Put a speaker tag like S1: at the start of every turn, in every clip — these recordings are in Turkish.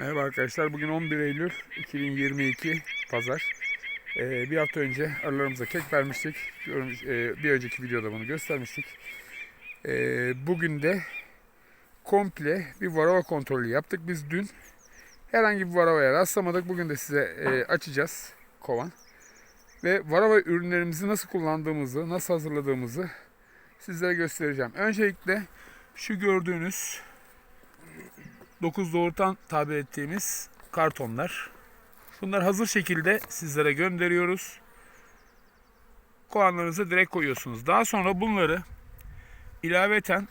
S1: Merhaba arkadaşlar. Bugün 11 Eylül 2022 Pazar. Ee, bir hafta önce arılarımıza kek vermiştik. E, bir önceki videoda bunu göstermiştik. Ee, bugün de komple bir varava kontrolü yaptık. Biz dün herhangi bir varavaya rastlamadık. Bugün de size e, açacağız kovan. Ve varava ürünlerimizi nasıl kullandığımızı, nasıl hazırladığımızı sizlere göstereceğim. Öncelikle şu gördüğünüz 9 doğurtan tabir ettiğimiz kartonlar. Bunlar hazır şekilde sizlere gönderiyoruz. Kovanlarınıza direkt koyuyorsunuz. Daha sonra bunları ilaveten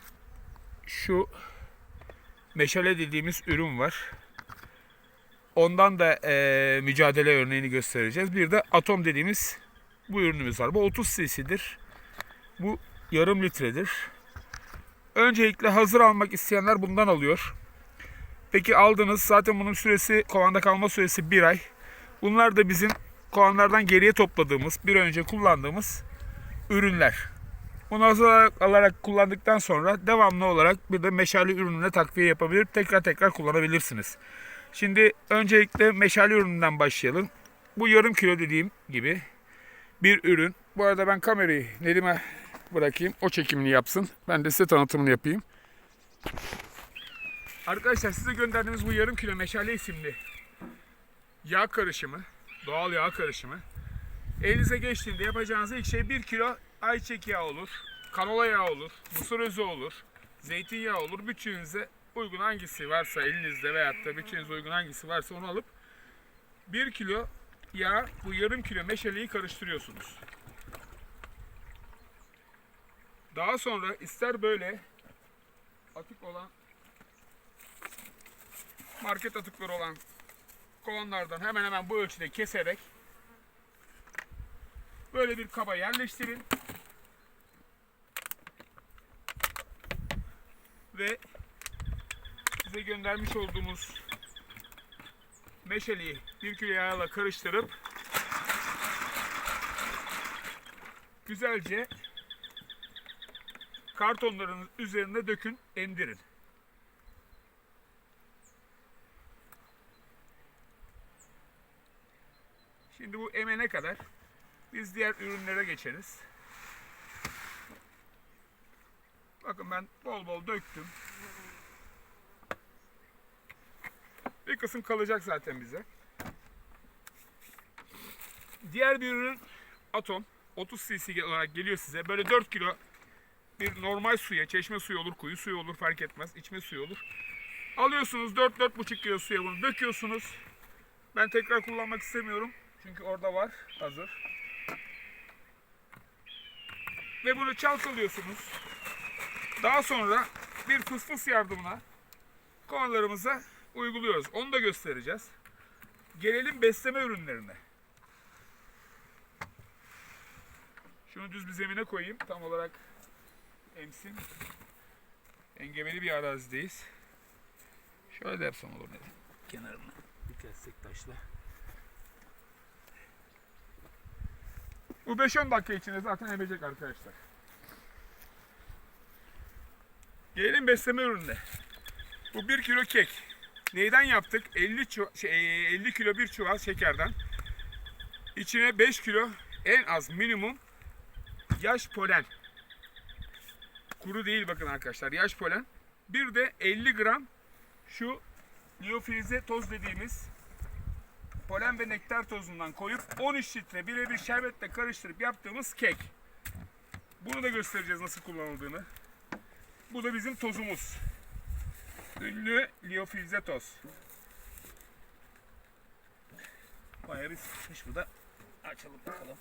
S1: şu meşale dediğimiz ürün var. Ondan da eee, mücadele örneğini göstereceğiz. Bir de atom dediğimiz bu ürünümüz var. Bu 30 cc'dir. Bu yarım litredir. Öncelikle hazır almak isteyenler bundan alıyor. Peki aldınız zaten bunun süresi kovanda kalma süresi bir ay. Bunlar da bizim kovanlardan geriye topladığımız bir önce kullandığımız ürünler. Bunu hazır alarak kullandıktan sonra devamlı olarak bir de meşale ürününe takviye yapabilir tekrar tekrar kullanabilirsiniz. Şimdi öncelikle meşale ürününden başlayalım. Bu yarım kilo dediğim gibi bir ürün. Bu arada ben kamerayı Nedim'e bırakayım. O çekimini yapsın. Ben de size tanıtımını yapayım. Arkadaşlar size gönderdiğimiz bu yarım kilo meşale isimli yağ karışımı, doğal yağ karışımı. Elinize geçtiğinde yapacağınız ilk şey 1 kilo ayçiçek yağı olur, kanola yağı olur, mısır özü olur, zeytinyağı olur. Bütçenize uygun hangisi varsa elinizde veyahut da bütçenize uygun hangisi varsa onu alıp 1 kilo yağ bu yarım kilo meşaleyi karıştırıyorsunuz. Daha sonra ister böyle atık olan market atıkları olan kovanlardan hemen hemen bu ölçüde keserek böyle bir kaba yerleştirin. Ve size göndermiş olduğumuz meşaleyi bir kilo yağla karıştırıp güzelce kartonların üzerine dökün, emdirin. Şimdi bu emene kadar biz diğer ürünlere geçeriz. Bakın ben bol bol döktüm. Bir kısım kalacak zaten bize. Diğer bir ürün atom. 30 cc olarak geliyor size. Böyle 4 kilo bir normal suya, çeşme suyu olur, kuyu suyu olur fark etmez. içme suyu olur. Alıyorsunuz 4-4,5 kilo suya bunu döküyorsunuz. Ben tekrar kullanmak istemiyorum. Çünkü orada var hazır. Ve bunu çalkalıyorsunuz. Daha sonra bir fısfıs yardımına kovanlarımıza uyguluyoruz. Onu da göstereceğiz. Gelelim besleme ürünlerine. Şunu düz bir zemine koyayım. Tam olarak emsin. Engebeli bir arazideyiz. Şöyle de yapsam olur ne? Kenarını bir kessek taşla. Bu 5-10 dakika içinde zaten emecek arkadaşlar. Gelelim besleme ürününe. Bu 1 kilo kek. Neyden yaptık? 50, çu- şey, 50 kilo bir çuval şekerden. İçine 5 kilo en az minimum yaş polen. Kuru değil bakın arkadaşlar. Yaş polen. Bir de 50 gram şu liofilize toz dediğimiz polen ve nektar tozundan koyup 13 litre birebir şerbetle karıştırıp yaptığımız kek. Bunu da göstereceğiz nasıl kullanıldığını. Bu da bizim tozumuz. Ünlü liofilize toz. Bayağı bir sıkışmış bu da. Açalım bakalım.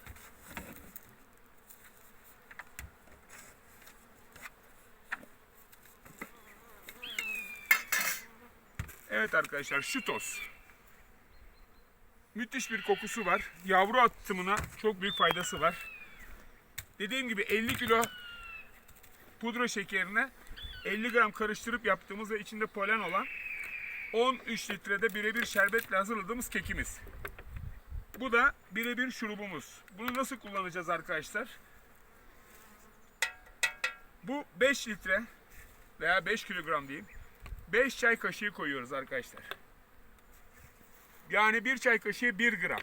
S1: Evet arkadaşlar şu toz. Müthiş bir kokusu var. Yavru atımına çok büyük faydası var. Dediğim gibi 50 kilo pudra şekerine 50 gram karıştırıp yaptığımız ve içinde polen olan 13 litrede birebir şerbetle hazırladığımız kekimiz. Bu da birebir şurubumuz. Bunu nasıl kullanacağız arkadaşlar? Bu 5 litre veya 5 kilogram diyeyim. 5 çay kaşığı koyuyoruz arkadaşlar. Yani bir çay kaşığı 1 gram.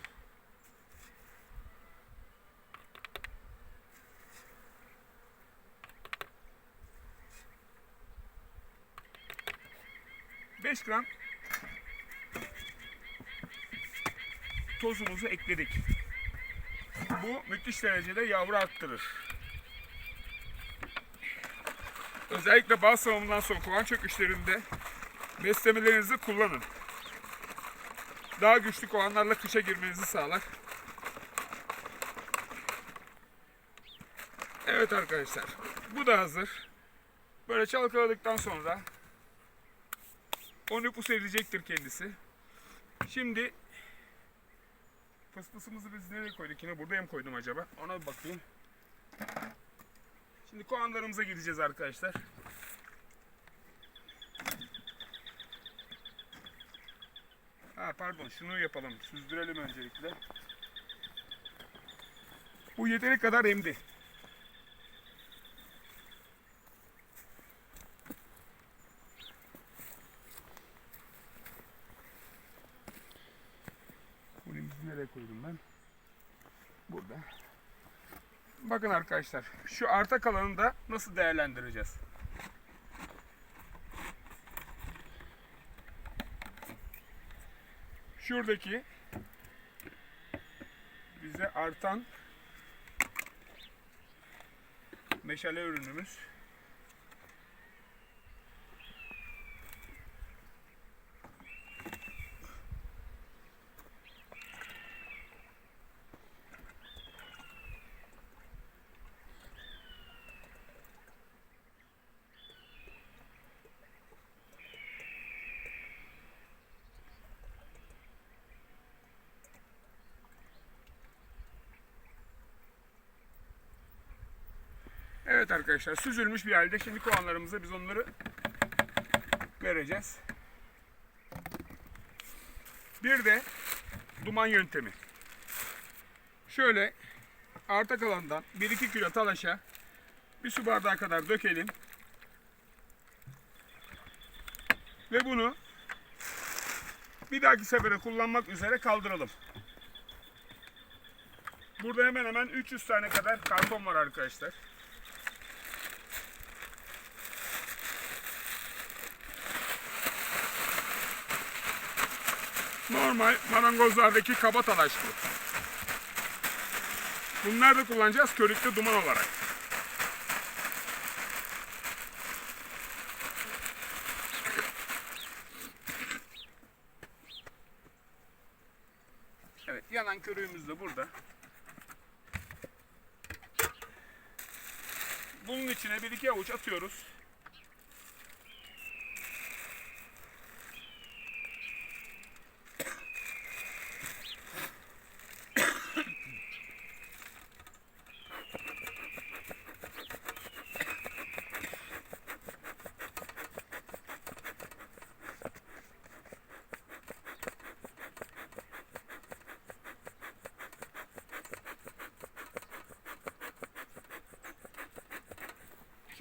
S1: Beş gram tozumuzu ekledik. Bu müthiş derecede yavru arttırır. Özellikle bal savunundan sonra kovan çöküşlerinde beslemelerinizi kullanın. Daha güçlü kovanlarla kışa girmenizi sağlar. Evet arkadaşlar. Bu da hazır. Böyle çalkaladıktan sonra o nüfus edecektir kendisi. Şimdi fıspısımızı biz nereye koyduk yine? Buraya mı koydum acaba? Ona bir bakayım. Şimdi kovanlarımıza gideceğiz arkadaşlar. Pardon şunu yapalım. Süzdürelim öncelikle. Bu yeteri kadar emdi. Bunu nereye koydum ben? Burada. Bakın arkadaşlar şu arta kalanını da nasıl değerlendireceğiz? Şuradaki bize artan meşale ürünümüz. Evet arkadaşlar süzülmüş bir halde şimdi kovanlarımıza biz onları vereceğiz. Bir de duman yöntemi. Şöyle arta kalandan 1-2 kilo talaşa bir su bardağı kadar dökelim. Ve bunu bir dahaki sefere kullanmak üzere kaldıralım. Burada hemen hemen 300 tane kadar karton var arkadaşlar. Normal marangozlardaki kaba talaş bu. Bunlar da kullanacağız körükte duman olarak. Evet yanan körüğümüz de burada. Bunun içine bir iki avuç atıyoruz.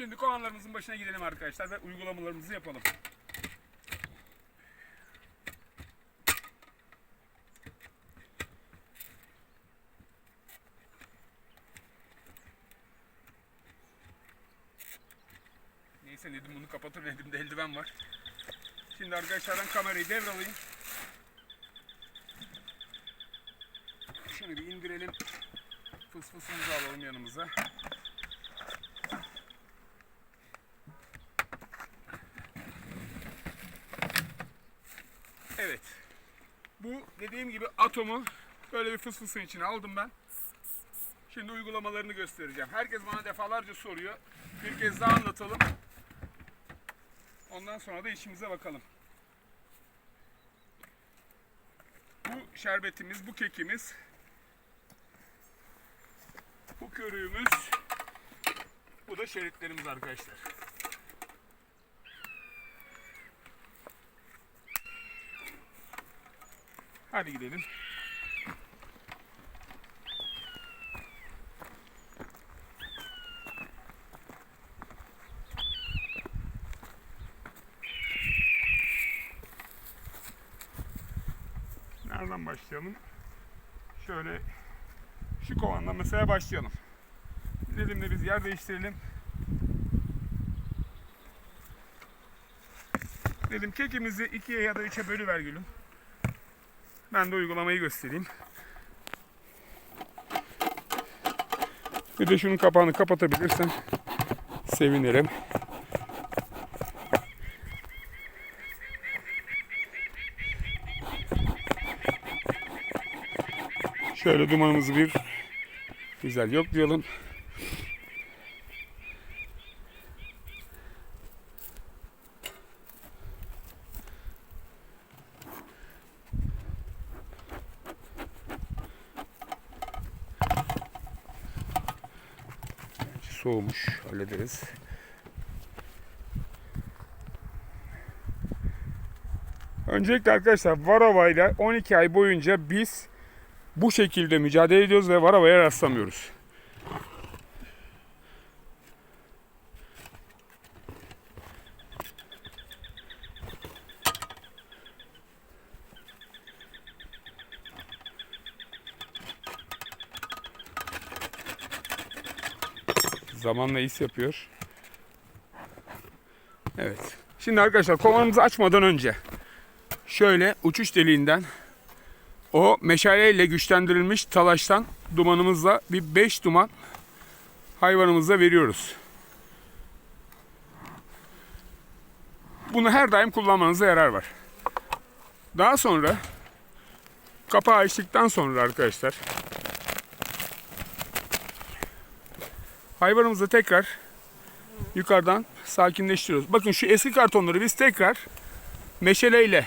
S1: Şimdi kovanlarımızın başına gidelim arkadaşlar ve uygulamalarımızı yapalım. Neyse Nedim bunu kapatır. Nedim'de eldiven var. Şimdi arkadaşlardan kamerayı devralayım. Şunu bir indirelim. Fısfısımızı alalım yanımıza. Evet. Bu dediğim gibi atomu böyle bir fısfısın içine aldım ben. Şimdi uygulamalarını göstereceğim. Herkes bana defalarca soruyor. Bir kez daha anlatalım. Ondan sonra da işimize bakalım. Bu şerbetimiz, bu kekimiz, bu körüğümüz, bu da şeritlerimiz arkadaşlar. Hadi gidelim. Nerede
S2: Nereden başlayalım? Şöyle şu kovandan mesela başlayalım. Dedim de biz yer değiştirelim. Dedim kekimizi ikiye ya da üçe bölüver gülüm. Ben de uygulamayı göstereyim. Bir de şunun kapağını kapatabilirsen sevinirim. Şöyle dumanımızı bir güzel yoklayalım. Soğumuş hallederiz. Öncelikle arkadaşlar Varava ile 12 ay boyunca biz bu şekilde mücadele ediyoruz ve Varava'ya rastlamıyoruz. Zamanla is yapıyor. Evet. Şimdi arkadaşlar kovanımızı açmadan önce şöyle uçuş deliğinden o meşaleyle güçlendirilmiş talaştan dumanımızla bir 5 duman hayvanımıza veriyoruz. Bunu her daim kullanmanıza yarar var. Daha sonra kapağı açtıktan sonra arkadaşlar hayvanımızı tekrar yukarıdan sakinleştiriyoruz. Bakın şu eski kartonları biz tekrar meşaleyle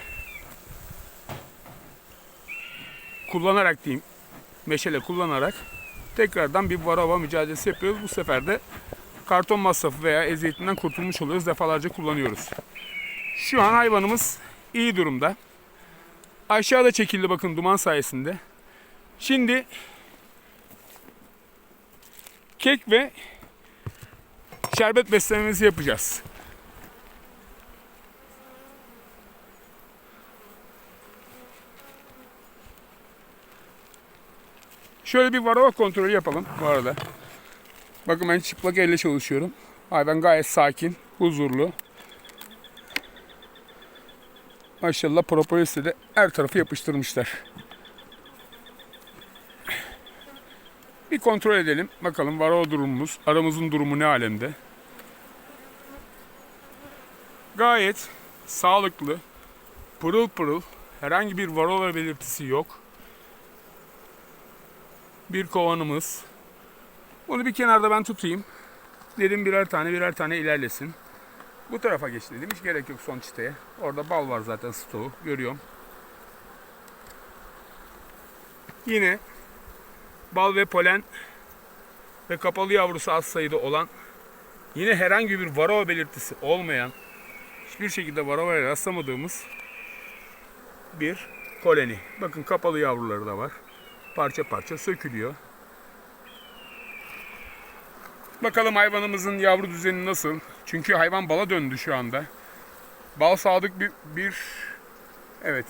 S2: kullanarak diyeyim meşale kullanarak tekrardan bir varava mücadelesi yapıyoruz. Bu sefer de karton masrafı veya eziyetinden kurtulmuş oluyoruz. Defalarca kullanıyoruz. Şu an hayvanımız iyi durumda. Aşağıda çekildi bakın duman sayesinde. Şimdi kek ve şerbet beslememizi yapacağız. Şöyle bir varava kontrolü yapalım bu arada. Bakın ben çıplak elle çalışıyorum. Hayvan gayet sakin, huzurlu. Maşallah propolisle de her tarafı yapıştırmışlar. Bir kontrol edelim. Bakalım varava durumumuz, aramızın durumu ne alemde. Gayet sağlıklı, pırıl pırıl, herhangi bir varava belirtisi yok bir kovanımız. Bunu bir kenarda ben tutayım. Dedim birer tane birer tane ilerlesin. Bu tarafa geç dedim. Hiç gerek yok son çiteye. Orada bal var zaten stoğu. Görüyorum. Yine bal ve polen ve kapalı yavrusu az sayıda olan yine herhangi bir varroa belirtisi olmayan hiçbir şekilde varroa'ya rastlamadığımız bir koloni. Bakın kapalı yavruları da var parça parça sökülüyor. Bakalım hayvanımızın yavru düzeni nasıl? Çünkü hayvan bala döndü şu anda. Bal sadık bir, bir evet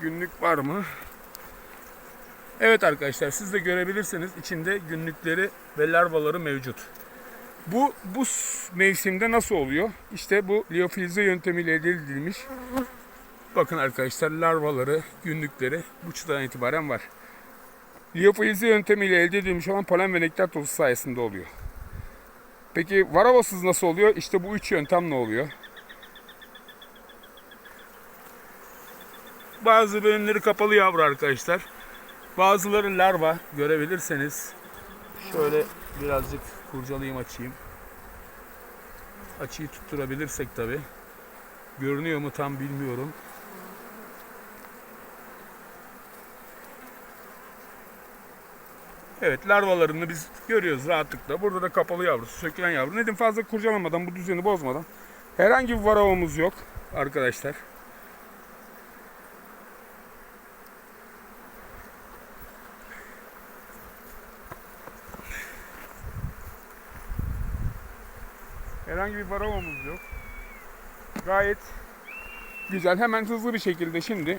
S2: günlük var mı? Evet arkadaşlar siz de görebilirsiniz içinde günlükleri ve larvaları mevcut. Bu bu mevsimde nasıl oluyor? İşte bu liofilize yöntemiyle elde edilmiş Bakın arkadaşlar larvaları, günlükleri bu çıtadan itibaren var. Liofilize yöntemiyle elde edilmiş olan polen ve nektar tozu sayesinde oluyor. Peki varavasız nasıl oluyor? İşte bu üç yöntem ne oluyor? Bazı bölümleri kapalı yavru arkadaşlar. Bazıları larva görebilirseniz. Şöyle birazcık kurcalayayım açayım. Açıyı tutturabilirsek tabi. Görünüyor mu tam bilmiyorum. Evet larvalarını biz görüyoruz rahatlıkla. Burada da kapalı yavrusu, sökülen yavru. Nedim fazla kurcalamadan, bu düzeni bozmadan. Herhangi bir varavamız yok arkadaşlar. Herhangi bir varavamız yok. Gayet güzel. Hemen hızlı bir şekilde şimdi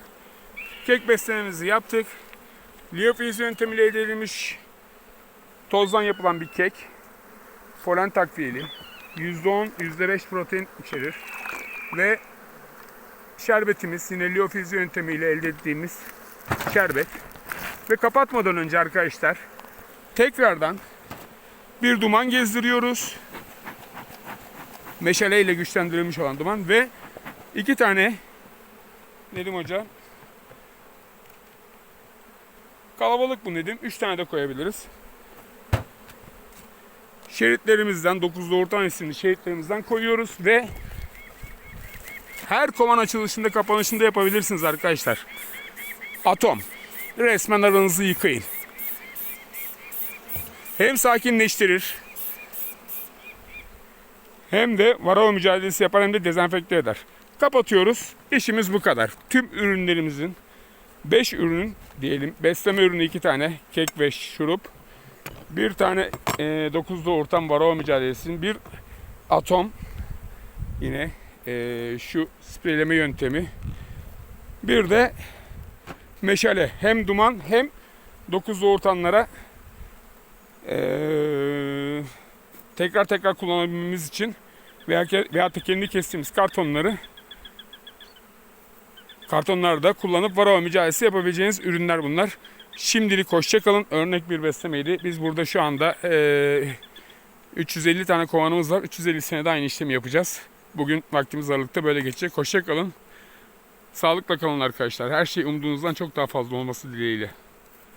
S2: Kek beslememizi yaptık. Liofiliz yöntemiyle elde edilmiş tozdan yapılan bir kek. Polen takviyeli. %10, %5 protein içerir. Ve şerbetimiz yine liofiliz yöntemiyle elde ettiğimiz şerbet. Ve kapatmadan önce arkadaşlar tekrardan bir duman gezdiriyoruz. Meşaleyle güçlendirilmiş olan duman ve iki tane Nedim Hoca kalabalık bu Nedim. Üç tane de koyabiliriz. Şeritlerimizden 9'da orta isimli şeritlerimizden koyuyoruz ve her kovan açılışında kapanışında yapabilirsiniz arkadaşlar. Atom. Resmen aranızı yıkayın. Hem sakinleştirir hem de varava mücadelesi yapar hem de dezenfekte eder. Kapatıyoruz. İşimiz bu kadar. Tüm ürünlerimizin 5 ürünün diyelim besleme ürünü 2 tane kek ve şurup bir tane e, 9'da ortam varava mücadelesinin bir atom yine e, şu spreyleme yöntemi bir de meşale hem duman hem 9'da ortamlara e, tekrar tekrar kullanabilmemiz için veya, da kendi kestiğimiz kartonları kartonlarda kullanıp varava mücadelesi yapabileceğiniz ürünler bunlar. Şimdilik hoşçakalın. Örnek bir beslemeydi. Biz burada şu anda eee, 350 tane kovanımız var. 350 senede aynı işlemi yapacağız. Bugün vaktimiz aralıkta böyle geçecek. Hoşçakalın. Sağlıkla kalın arkadaşlar. Her şey umduğunuzdan çok daha fazla olması dileğiyle.